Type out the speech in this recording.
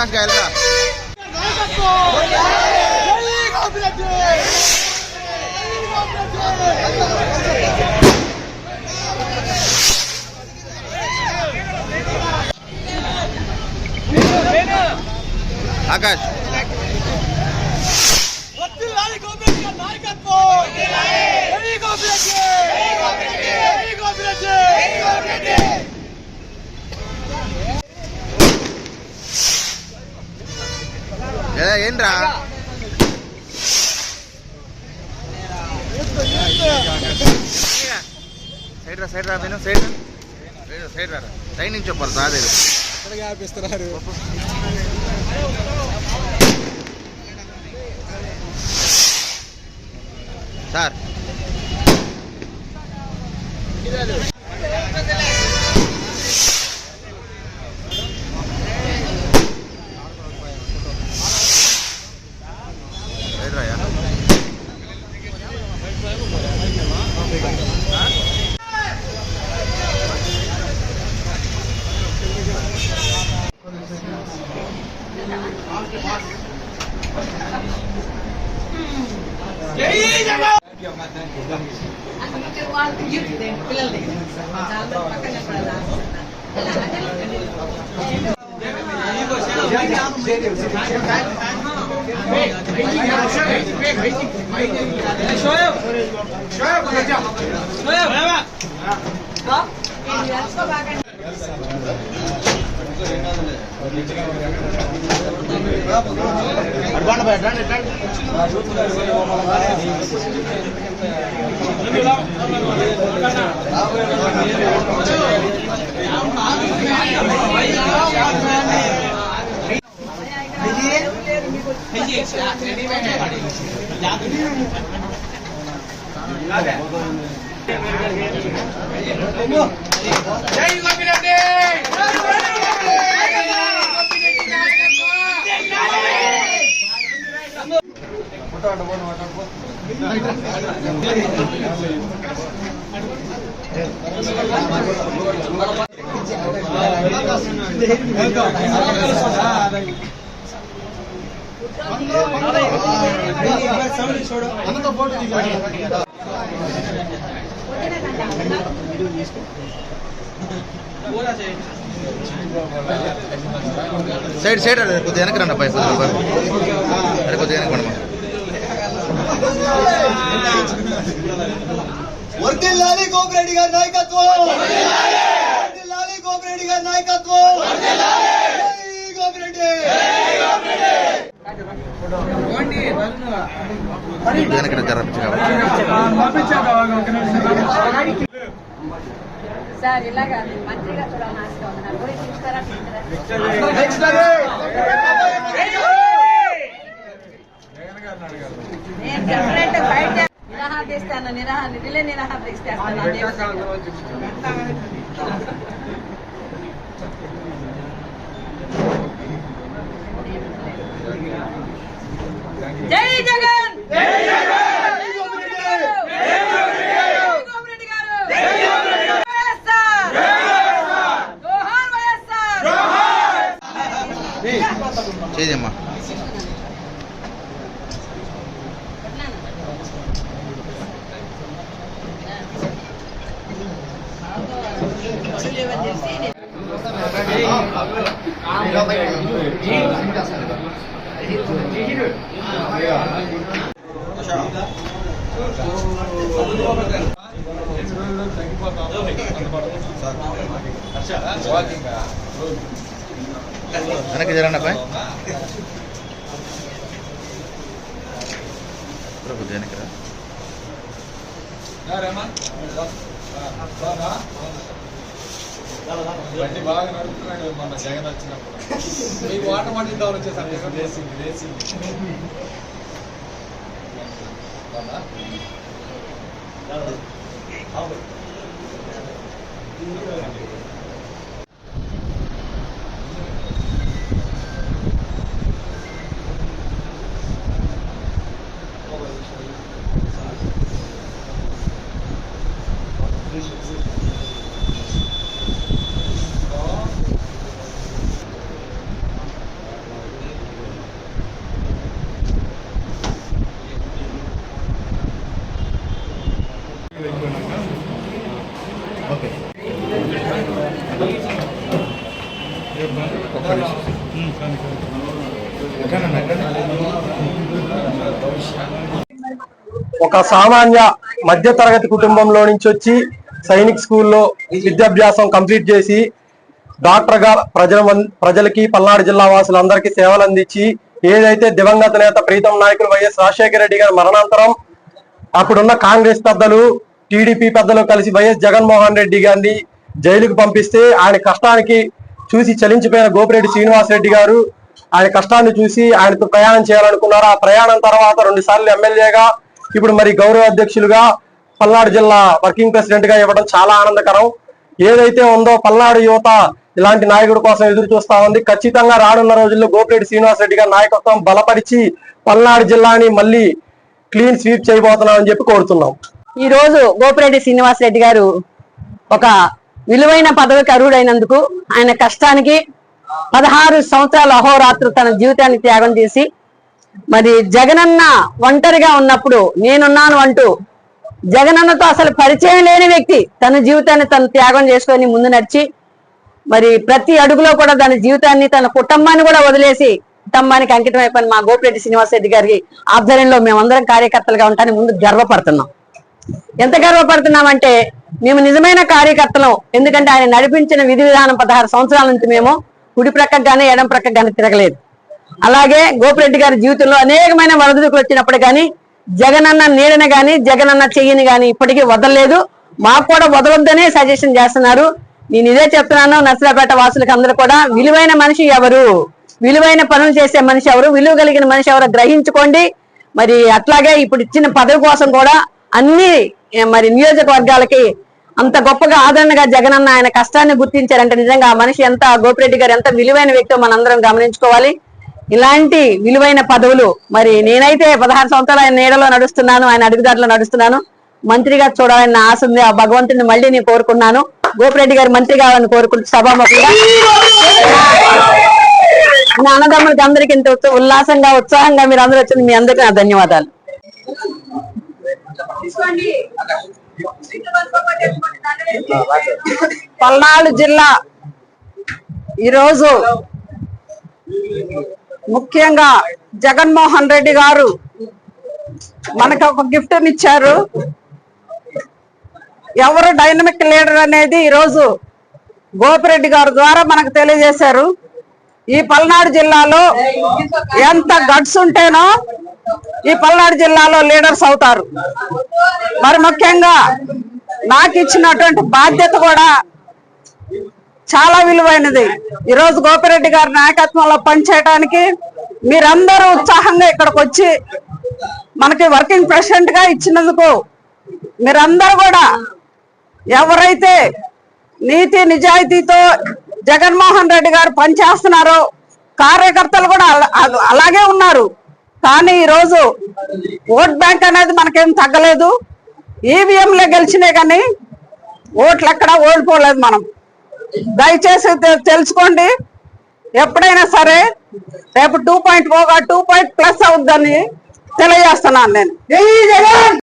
ఆకాష్ గాయలరా ఆకాష్ ఏ, ఏంట్రా? సైడ్ రా సైడ్ రా నేను సైడ్ రా. సైడ్ రా, సైడ్ నుంచి చెప్పాలి రాలేదు. సార్. అడ్వాండ్ బాయ్ అడ్వాండ్ అడ్వాండ్ జై గోపిరెడ్డి వెళ్తాం సైడ్ సైడ్ రా, కొద్దిగా వెనక రండి అబ్బాయి కొద్దిగా అబ్బాయి. అరే కొద్దిగా వెనక్కి పండమ్మా వర్దిల్లాలి కోపిరెడ్డి గారి నాయకత్వం. వర్దిల్లాలి కోపిరెడ్డి గారి నాయకత్వం. జై కోపిరెడ్డి కొద్దిగా వెనక్కి రండి, జర పిచ్చిగా. సార్ ఇలాగా మంత్రిగా చూడాలని ఆశగా ఉంది నాకు కూడా చే- నిరాహార తీస్తాను నిరాహార రిలే నిరాహార తీస్తాను అదే జై వెనక్కి జరండి అబ్బాయి. ఇక్కడ కొద్దిగా వెనక్కి రా. బండి బాగా నడుపుతున్నాడు మొన్న జగన్ వచ్చినప్పుడు. మీకు ఆట మాటిద్దామని వచ్చేసాను రేసింగ్ రేసింగ్. అవును ఒక సామాన్య మధ్య తరగతి కుటుంబంలో నుంచి వచ్చి సైనిక్ స్కూల్లో విద్యాభ్యాసం కంప్లీట్ చేసి డాక్టర్గా ప్రజల ప్రజలకి పల్నాడు జిల్లా వాసులందరికీ సేవలు అందించి ఏదైతే దివంగత నేత ప్రీతం నాయకులు వైఎస్ రాజశేఖర రెడ్డి గారి మరణాంతరం అప్పుడున్న కాంగ్రెస్ పెద్దలు టీడీపీ పెద్దలు కలిసి వైఎస్ జగన్మోహన్ రెడ్డి గారిని జైలుకు పంపిస్తే ఆయన కష్టానికి చూసి చలించిపోయిన గోపిరెడ్డి శ్రీనివాస్ రెడ్డి గారు ఆయన కష్టాన్ని చూసి ఆయనతో ప్రయాణం చేయాలనుకున్నారు? ఆ ప్రయాణం తర్వాత రెండు సార్లు ఎమ్మెల్యేగా ఇప్పుడు మరి గౌరవ అధ్యక్షులుగా పల్నాడు జిల్లా వర్కింగ్ ప్రెసిడెంట్గా ఇవ్వడం చాలా ఆనందకరం. ఏదైతే ఉందో పల్నాడు యువత ఇలాంటి నాయకుడి కోసం ఎదురు చూస్తా ఉంది. ఖచ్చితంగా రానున్న రోజుల్లో గోపిరెడ్డి శ్రీనివాస్ రెడ్డి గారి నాయకత్వం బలపరిచి పల్నాడు జిల్లాని మళ్ళీ క్లీన్ స్వీప్ చేయబోతున్నామని చెప్పి కోరుతున్నాం. ఈ రోజు గోపిరెడ్డి శ్రీనివాస్ రెడ్డి గారు ఒక విలువైన పదవికి అర్హుడైనందుకు ఆయన కష్టానికి పదహారు సంవత్సరాలు అహోరాత్రు తన జీవితాన్ని త్యాగం చేసి మరి జగనన్న ఒంటరిగా ఉన్నప్పుడు నేనున్నాను అంటూ జగనన్నతో అసలు పరిచయం లేని వ్యక్తి తన జీవితాన్ని తను త్యాగం చేసుకొని ముందు నడిచి మరి ప్రతి అడుగులో కూడా తన జీవితాన్ని తన కుటుంబాన్ని కూడా వదిలేసి కుటుంబానికి అంకితం అయిపోయిన మా గోపిరెడ్డి శ్రీనివాస్ రెడ్డి గారి ఆధ్వర్యంలో మేమందరం కార్యకర్తలుగా ఉంటాను ముందు గర్వపడుతున్నాం. ఎంత గర్వపడుతున్నామంటే మేము నిజమైన కార్యకర్తలం ఎందుకంటే ఆయన నడిపించిన విధి విధానం పదహారు సంవత్సరాల నుంచి మేము కుడి ప్రక్కకు కానీ ఎడం ప్రక్కకు కానీ తిరగలేదు. అలాగే గోపిరెడ్డి గారి జీవితంలో అనేకమైన వరదలు వచ్చినప్పుడు కానీ జగనన్న నీడని కానీ జగనన్న చెయ్యిని కానీ ఇప్పటికీ వదలలేదు. మాకు కూడా వదలొద్దనే సజెషన్ చేస్తున్నారు. నేను ఇదే చెప్తున్నాను నర్సరాపేట వాసులకు అందరూ కూడా విలువైన మనిషి ఎవరు? విలువైన పనులు చేసే మనిషి ఎవరు? విలువ కలిగిన మనిషి ఎవరు గ్రహించుకోండి. మరి అట్లాగే ఇప్పుడు ఇచ్చిన పదవి కోసం కూడా అన్ని మరి నియోజకవర్గాలకి అంత గొప్పగా ఆదరణగా జగనన్న ఆయన కష్టాన్ని గుర్తించారంటే నిజంగా ఆ మనిషి ఎంత గోపిరెడ్డి గారు ఎంత విలువైన వ్యక్తో మనందరం గమనించుకోవాలి. ఇలాంటి విలువైన పదవులు మరి నేనైతే పదహారు సంవత్సరాలు ఆయన నీడలో నడుస్తున్నాను ఆయన అడుగుదారిలో నడుస్తున్నాను. మంత్రిగా చూడాలని నా ఆశ ఉంది. ఆ భగవంతుని మళ్ళీ నేను కోరుకున్నాను. గోపిరెడ్డి గారు మంత్రి కావాలని కోరుకుంటూ సభాముఖంగా నా అన్నదమ్ములకి అందరికీ ఇంత ఉల్లాసంగా ఉత్సాహంగా మీరు అందరూ వచ్చింది మీ అందరికీ నా ధన్యవాదాలు. పల్నాడు జిల్లా ఈరోజు ముఖ్యంగా జగన్మోహన్ రెడ్డి గారు మనకు ఒక గిఫ్ట్ ఇచ్చారు. ఎవరు డైనమిక్ లీడర్ అనేది ఈరోజు గోపిరెడ్డి గారు ద్వారా మనకు తెలియజేశారు. ఈ పల్నాడు జిల్లాలో ఎంత గట్స్ ఉంటేనో ఈ పల్నాడు జిల్లాలో లీడర్స్ అవుతారు. మరి ముఖ్యంగా నాకు ఇచ్చినటువంటి బాధ్యత కూడా చాలా విలువైనది. ఈరోజు గోపిరెడ్డి గారి నాయకత్వంలో పనిచేయడానికి మీరందరూ ఉత్సాహంగా ఇక్కడికి వచ్చి మనకి వర్కింగ్ ప్రెసిడెంట్గా ఇచ్చినందుకు మీరందరూ కూడా ఎవరైతే నీతి నిజాయితీతో జగన్మోహన్ రెడ్డి గారు పనిచేస్తున్నారో కార్యకర్తలు కూడా అలాగే ఉన్నారు. కానీ ఈరోజు ఓట్ బ్యాంక్ అనేది మనకేం తగ్గలేదు. ఈవీఎంలే గెలిచినాయి కానీ ఓట్లు ఎక్కడా ఓడిపోలేదు మనం. దయచేసి తె- తెలుసుకోండి. ఎప్పుడైనా సరే రేపు టూ పాయింట్ పోగా టూ పాయింట్ ప్లస్ అవుద్దని తెలియజేస్తున్నాను నేను.